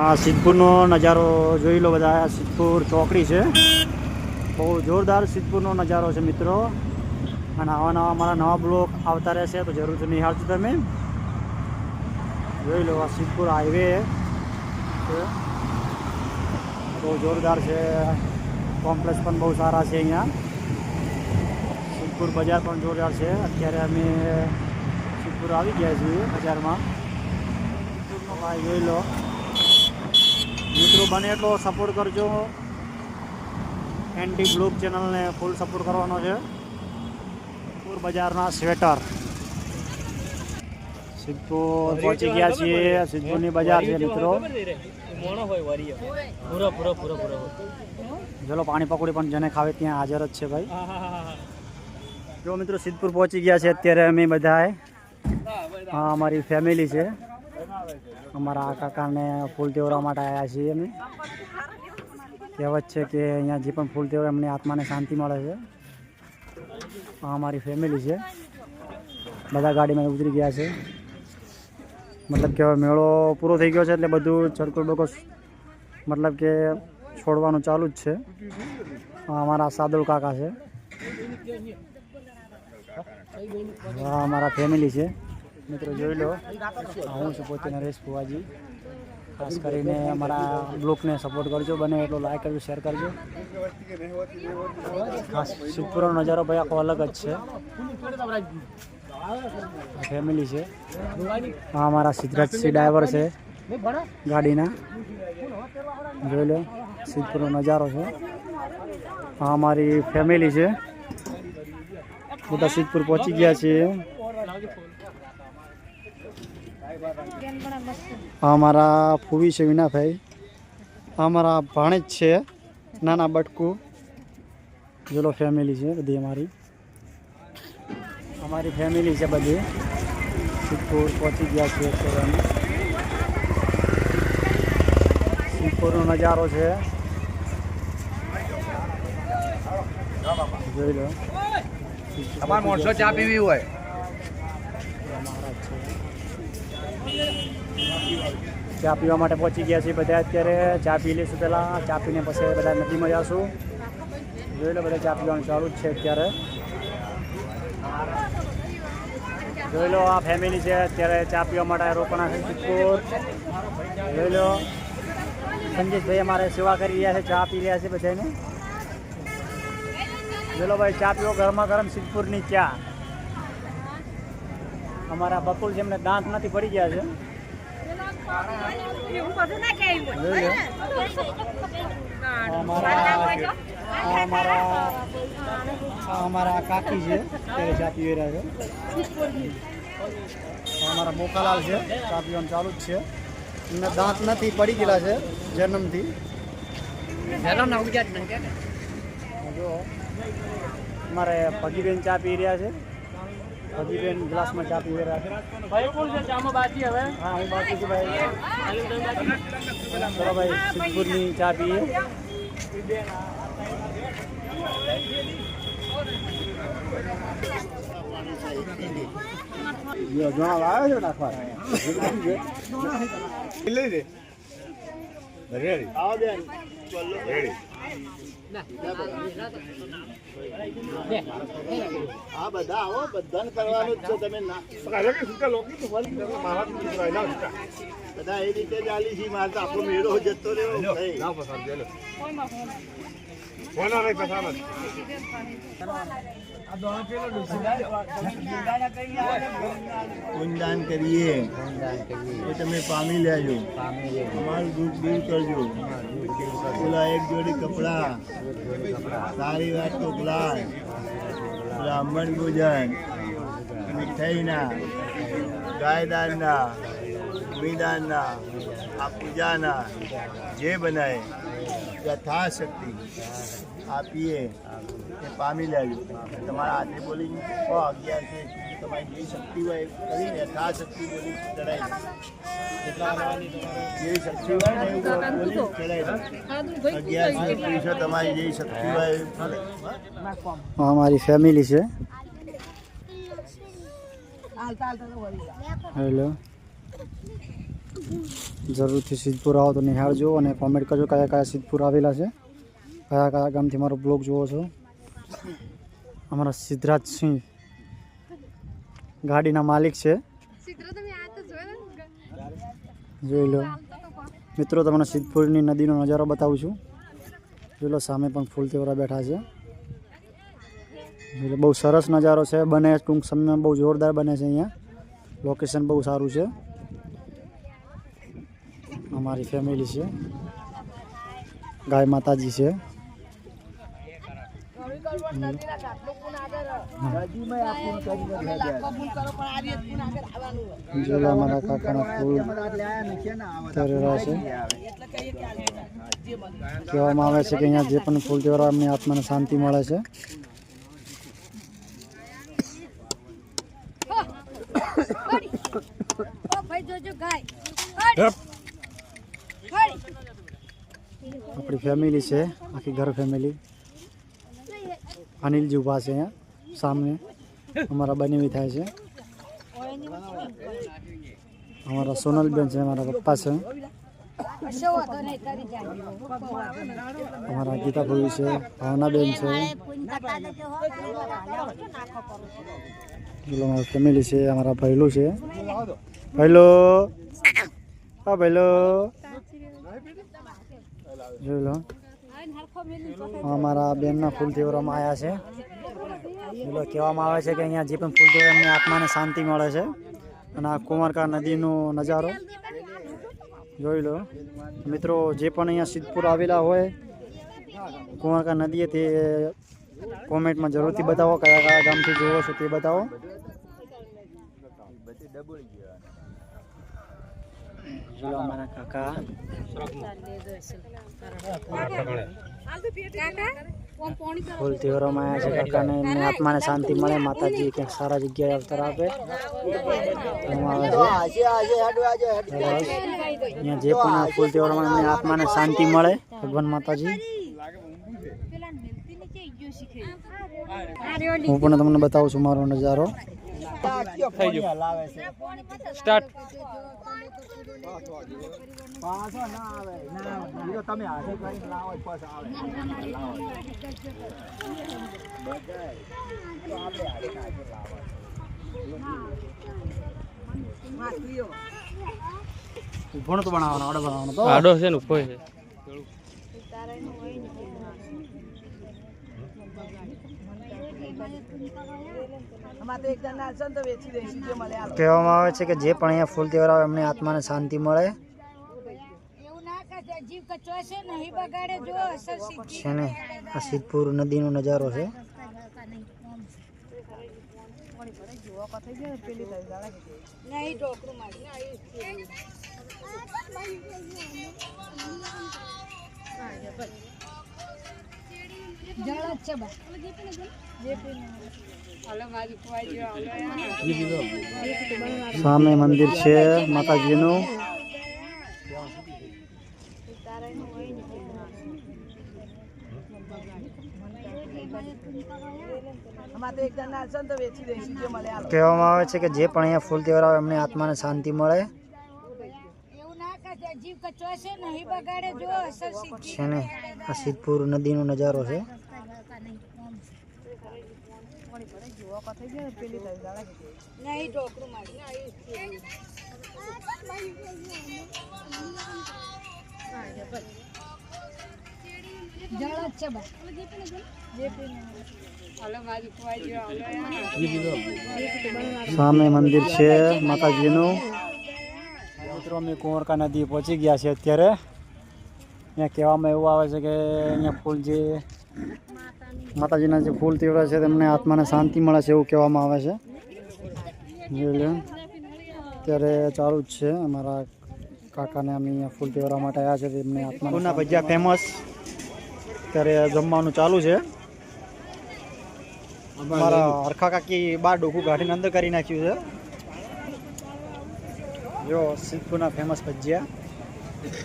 આ સિદ્ધપુરનો નજારો જોઈ લો બધા. સિદ્ધપુર ચોકડી છે. બહુ જોરદાર સિદ્ધપુરનો નજારો છે મિત્રો. અને આવા નવા મારા નવા બ્લોક આવતા રહેશે તો જરૂરથી નિહાળજો તમે. જોઈ લો આ સિદ્ધપુર હાઈવે બહુ જોરદાર છે. કોમ્પ્લેક્સ પણ બહુ સારા છે અહીંયા. સિદ્ધપુર બજાર પણ જોરદાર છે. અત્યારે અમે સિદ્ધપુર આવી ગયા છીએ બજારમાં. જોઈ લો. મિત્રો બને એટલો સપોર્ટ કરજો. એન્ટી બ્લોગ ચેનલને ફૂલ સપોર્ટ કરવાનો છે. પૂર બજારના સ્વેટર સિદ્ધપુર પહોંચી ગયા છીએ. સિદ્ધપુરની બજાર છે મિત્રો. ચલો પાણી પકોડી પણ જેને ખાવે ત્યાં હાજર જ છે ભાઈ. જો મિત્રો સિદ્ધપુર પહોંચી ગયા છે અત્યારે અમે બધાએ હા અમારી ફેમિલી છે. અમારા આ કાકાને ફૂલ તેવરા માટે આવ્યા છીએ અમે. કહેવત છે કે અહીંયા જે પણ ફૂલ તેવર એમની આત્માને શાંતિ મળે છે. આ અમારી ફેમિલી છે. બધા ગાડીમાં ઉતરી ગયા છે. મતલબ કે મેળો પૂરો થઈ ગયો છે એટલે બધું ચડકો બકો મતલબ કે છોડવાનું ચાલુ જ છે. અમારા સાદુલ કાકા છે. અમારા ફેમિલી છે. મિત્રો જોઈ લો. હું છું પોતે નરેશ ભુવાજી. ખાસ કરીને અમારા બ્લોગને સપોર્ટ કરજો, બને એટલો લાઈક કરજો શેર કરજો. ખાસ સિદ્ધપુરનો નજારો ભાઈ, આખો અલગ જ છે. ફેમિલી છે. હા અમારા સિદ્ધરાજસિંહ ડ્રાઈવર છે. ગાડીના. જોઈ લો સિદ્ધપુરનો નજારો છે. હા અમારી ફેમિલી છે. બધા સિદ્ધપુર પહોંચી ગયા છીએ. આ અમારા ફૂવી છે વિનાભાઈ. આ અમારા ભાણેજ છે નાના બટકું. જોલો ફેમિલી છે બધી અમારી. અમારી ફેમિલી છે બધી. સિદ્ધપુર પહોંચી ગયા છે સિદ્ધપુરનો નજારો છે. જોઈ લો. તમારે ચા પીવી હોય. ચા પીવા માટે પહોંચી ગયા છીએ બધા અત્યારે. ચા પી લઈશું પહેલાં. ચા પીને પછી બધા નદીમાં જઈશું જોઈ લો બધા ચા પીવાનું ચાલુ જ છે અત્યારે. જોઈ લો આ ફેમિલી છે અત્યારે ચા પીવા માટે રોકાણા છે સિદ્ધપુર. જોઈ લો. સંજીતભાઈ અમારે સેવા કરી રહ્યા છે, ચા પી રહ્યા છે બધાને. જોઈ લો ભાઈ, ચા પીવો ગરમા ગરમ સિદ્ધપુરની ચા. અમારા બકુલ જેમને દાંત નથી પડી ગયા છે. અમારા અમારા અમારા કાકી છે ત્યારે ચા પીવી રહ્યા છે અમારા મોકાલાલ છે ચા પીવાનું ચાલુ જ છે. એમને દાંત નથી પડી ગયેલા છે જન્મથી. જો અમારે ભગીબેન ચા પી રહ્યા છે. ભગીબેન ગ્લાસમાં ચા પીવે રહ્યા છે. ભાઈ કોણ છે? ચામાં બાકી હવે? હા હું બાકી છું ભાઈ. ખાલી તમે બાકી ચલો ભાઈ સિદ્ધપુરની ચા પીએ. આ બધા આવો બધાને કરવાનું જ છે તમે ના બધા એ રીતે ચાલી છે મારે તો આપણો મેળો જતો રહ્યો. ભાઈ. ગુંદાન કરીએ. એ તમે પામી લેજો. અમારું દૂધ દૂર કરજો. પેલા એક જોડી કપડા. સારી વાત તો ગ્લાસ બ્રાહ્મણ ભોજન મીઠાઈના. ગાયદાનના. ભૂમિદાનના આ પૂજાના જે બનાય યથાશક્તિ આપીએ એ પામી લેજો. તમારા હાથે બોલી છે તમારી જે શક્તિ હોય કરી યથાશક્તિ બોલી ચડાવી જે શક્તિ હોય ને એવું બોલી ચડાવી તમારી જે શક્તિ હોય અમારી ફેમિલી છે. હેલો જરૂરથી સિદ્ધપુર આવો તો નિહાળજો અને કોમેન્ટ કરજો કયા કયા સિદ્ધપુર આવેલા છે. કયા કયા ગામથી મારો બ્લોગ જુઓ છો. અમારા સિદ્ધરાજસિંહ ગાડીના માલિક છે. જોઈ લો. મિત્રો તમને સિદ્ધપુરની નદીનો નજારો બતાવું છું. જોઈ લો સામે પણ ફૂલ તેવરા બેઠા છે. જોઈ લો બહુ સરસ નજારો છે. બને ટૂંક સમયમાં બહુ જોરદાર બને છે અહીંયા. લોકેશન બહુ સારું છે. અમારી ફેમિલી છે. ગાય માતાજી છે. કાકાના ફૂલ તરી છે. કહેવામાં આવે છે કે અહીંયા જે પણ ફૂલ તહેવારો એમની આત્માને શાંતિ મળે છે. ભાઈ જોજો ગાય આપણી ફેમિલી છે, આખી ઘર ફેમિલી અનિલજી ઊભા છે અહીંયા, સામે. અમારા બનેવી થાય છે. અમારા સોનલબેન છે, અમારા પપ્પા છે. અમારા ગીતા ભૂવી છે, ભાવનાબેન છે. પેલો અમારી ફેમિલી છે, અમારા ભૈલું છે. ભૈલો હા ભૈલો જોઈ લો. અમારા બેનના ફૂલ તહેવારોમાં આવ્યા છે. પેલો કહેવામાં આવે છે કે અહીંયા જે પણ ફૂલ તહેવાર એમની આત્માને શાંતિ મળે છે. અને આ કુમારકા નદીનો નજારો. જોઈ લો. મિત્રો, જે પણ અહીંયા સિદ્ધપુર આવેલા હોય, કુંવારકા નદીએ તે કોમેન્ટમાં જરૂરથી બતાવો, કયા કયા ગામથી જોવો છો તે બતાવો. ફૂલ તહેવારોમાં આવ્યા છે કાકાને. એમની આત્માને શાંતિ મળે. માતાજી ક્યાંક સારા જગ્યાએ અવતાર આપે. અહીંયા જે પણ ફૂલ તહેવારોમાં એમની આત્માને શાંતિ મળે, ભગવાન માતાજી. હું પણ તમને બતાવું છું મારો નજારો. થઈ ગયું. સ્ટાર્ટ. ઊભો તો બનાવવાનો આડો બનાવવાનો તો. આડો છે ને ઊભો છે. કહેવામાં આવે છે કે જે પણ અહીંયા ફૂલ તહેવાર આવે એમને આત્માને શાંતિ મળે. છે નહીં બગાડે જો અસર શીખી છે ને આ સિદ્ધપુર નદીનો નજારો છે. નહીં ઢોકરું મારી. જળ જ છે બા સામે મંદિર છે માતાજીનું. કહેવામાં આવે છે કે જે પણ અહીંયા ફૂલ તહેવાર આવે એમને આત્માને શાંતિ મળે. છે ને આ સિદ્ધપુર નદીનો નજારો છે. નહીં થઈ છે ને પેલી નદીનો નજારો નહીં ઢોકરું મારી. જળ છે. બા સામે મંદિર છે માતાજીનું. મિત્રો અમે કુંવરકા નદી પહોંચી ગયા છે અત્યારે. અહીંયા કહેવામાં એવું આવે છે કે અહીંયા ફૂલ જે માતાજીના જે ફૂલ તીવડા છે તેમને આત્માને શાંતિ મળે છે એવું કહેવામાં આવે છે. અત્યારે ચાલુ જ છે અમારા કાકાને અમે અહીંયા ફૂલ તીવડા માટે આવ્યા છે તેમને આત્માના ભજીયા ફેમસ અત્યારે જમવાનું ચાલુ છે. અમારા હરખા કાકી બાર ડોકું કાઢીને અંદર કરી નાખ્યું છે. જો સિદ્ધપુરના ફેમસ ભજીયા.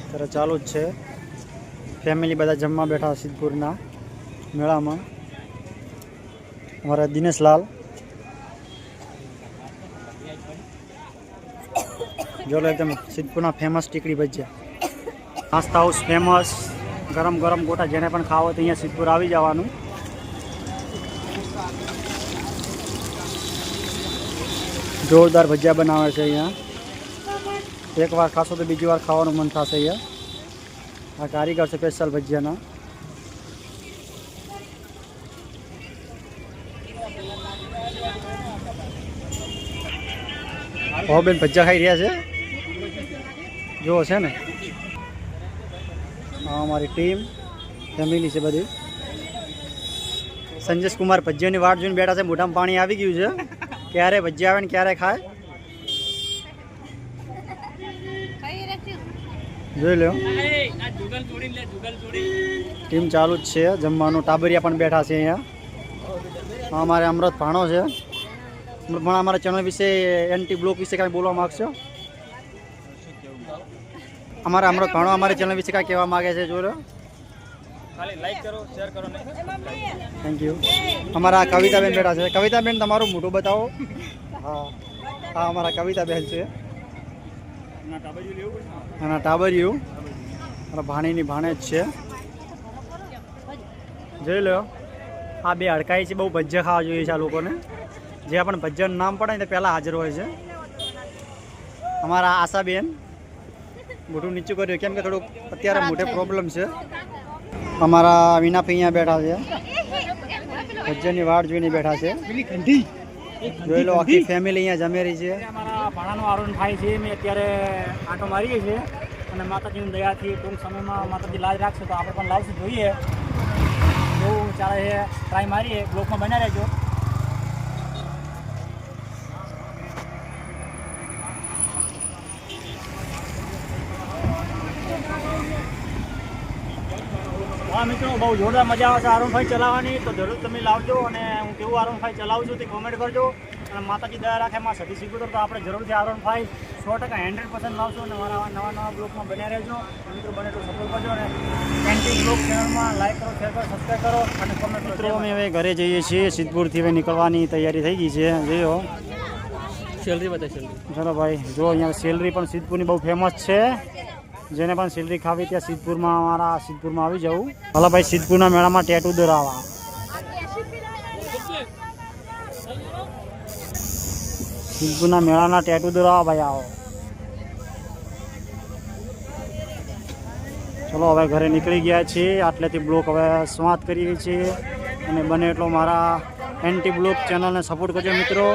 અત્યારે ચાલુ જ છે. ફેમિલી બધા જમવા બેઠા સિદ્ધપુરના. મેળામાં. અમારા દિનેશલાલ જો લો એકદમ સિદ્ધપુરના ફેમસ ટીકડી ભજીયા. નાસ્તા હાઉસ ફેમસ ગરમ ગરમ ગોટા જેને પણ ખાવો તો અહીંયા સિદ્ધપુર આવી જવાનું. જોરદાર ભજીયા બનાવે છે અહીંયા. એક વાર ખાશો તો બીજી વાર ખાવાનું મન થશે અહીંયા. આ કારીગર છે સ્પેશિયલ ભજીયાના. હો બેન ભજીયા ખાઈ રહ્યા છે. જુઓ છે ને. અમારી ટીમ, ફેમિલી છે બધી. સંજેશ કુમાર ભજ્જીઓની વાટ જોઈને બેઠા છે, મોઢામાં પાણી આવી ગયું છે. ક્યારે ભજીયા આવે ને ક્યારે ખાય? જોઈ લો ટીમ ચાલુ જ છે, જમવાનું ટાબરિયા પણ બેઠા છે અહીંયા. અમારે અમૃત ભાણો છે. ભાણા અમારા ચેનલ વિશે એન્ટી બ્લોક વિશે કાંઈ બોલવા માગશો? અમારા અમારો ઘણો અમારી ચેનલ વિશે કાંઈ કહેવા માગે છે જોડો થેન્ક યુ અમારા કવિતાબેન બેઠા છે. કવિતાબેન તમારું મોઢું બતાવો. હા. હા અમારા કવિતાબેન છે. એના ટાબરિયું મારા ભાણીની ભાણે જ છે. જોઈ લો. આ બે હડકાઈ છે બહુ ભજ્જા ખાવા જોઈએ છે આ લોકોને. જે પણ ભજન નામ પડે ને તે પહેલાં હાજર હોય છે. અમારા આશાબેન મોઢું નીચું કર્યું. કેમ કે થોડુંક અત્યારે મોઢે પ્રોબ્લેમ છે. અમારા વિનાફી અહીંયા બેઠા છે. ભજનની વાટ જોઈને બેઠા છે. જોઈ લો આખી ફેમિલી અહીંયા જમેરી છે. અમારા ભાણાનો આરોન થાય છે. મેં અત્યારે આંટો મારીએ છીએ. અને માતાજીની દયાથી ટૂંક સમયમાં માતાજી લાજ રાખશે તો આપણે પણ લાવશું. જોઈએ. બહુ ચાલે છે. ટ્રાય મારીએ. બ્લોકમાં બન્યા રહેજો હા મિત્રો બહુ જોરદાર મજા આવશે આરોનભાઈ ચલાવવાની. તો જરૂર તમે લાવજો અને હું કેવું આરોનભાઈ ચલાવું છું તે કોમેન્ટ કરજો. અને માતાજી દયા રાખે માં સતી શીખવું તો આપણે જરૂરથી આરોનભાઈ સો ટકા હંડ્રેડ પર્સન્ટ લાવશું અને મારા નવા નવા બ્લોગમાં બન્યા રહેજો. મિત્રો બને તો સપોર્ટ કરજો અને કેન્ટીન બ્લોગ ચેનલમાં લાઈક કરો શેર કરો સબસ્ક્રાઈબ કરો અને કોમેન્ટ મિત્રો અમે હવે ઘરે જઈએ છીએ. સિદ્ધપુરથી હવે નીકળવાની તૈયારી થઈ ગઈ છે. જોયો? સેલરી બતાવી સેલરી ચલો ભાઈ જો અહીંયા સેલરી પણ સિદ્ધપુરની બહુ ફેમસ છે. જેને પણ સેલરી ખાવી ત્યાં સિદ્ધપુરમાં અમારા સિદ્ધપુરમાં આવી જવું. ભલા ભાઈ સિદ્ધપુરના મેળામાં ટેટુ દોરાવા. સિદ્ધપુરના મેળાના ટેટુ દોરાવા ભાઈ આવો. ચલો, હવે ઘરે નીકળી ગયા છીએ. આટલેથી બ્લોક હવે સમાપ્ત કરીએ છીએ. અને બને એટલો મારા એન્ટી બ્લોક ચેનલને સપોર્ટ કરજો મિત્રો.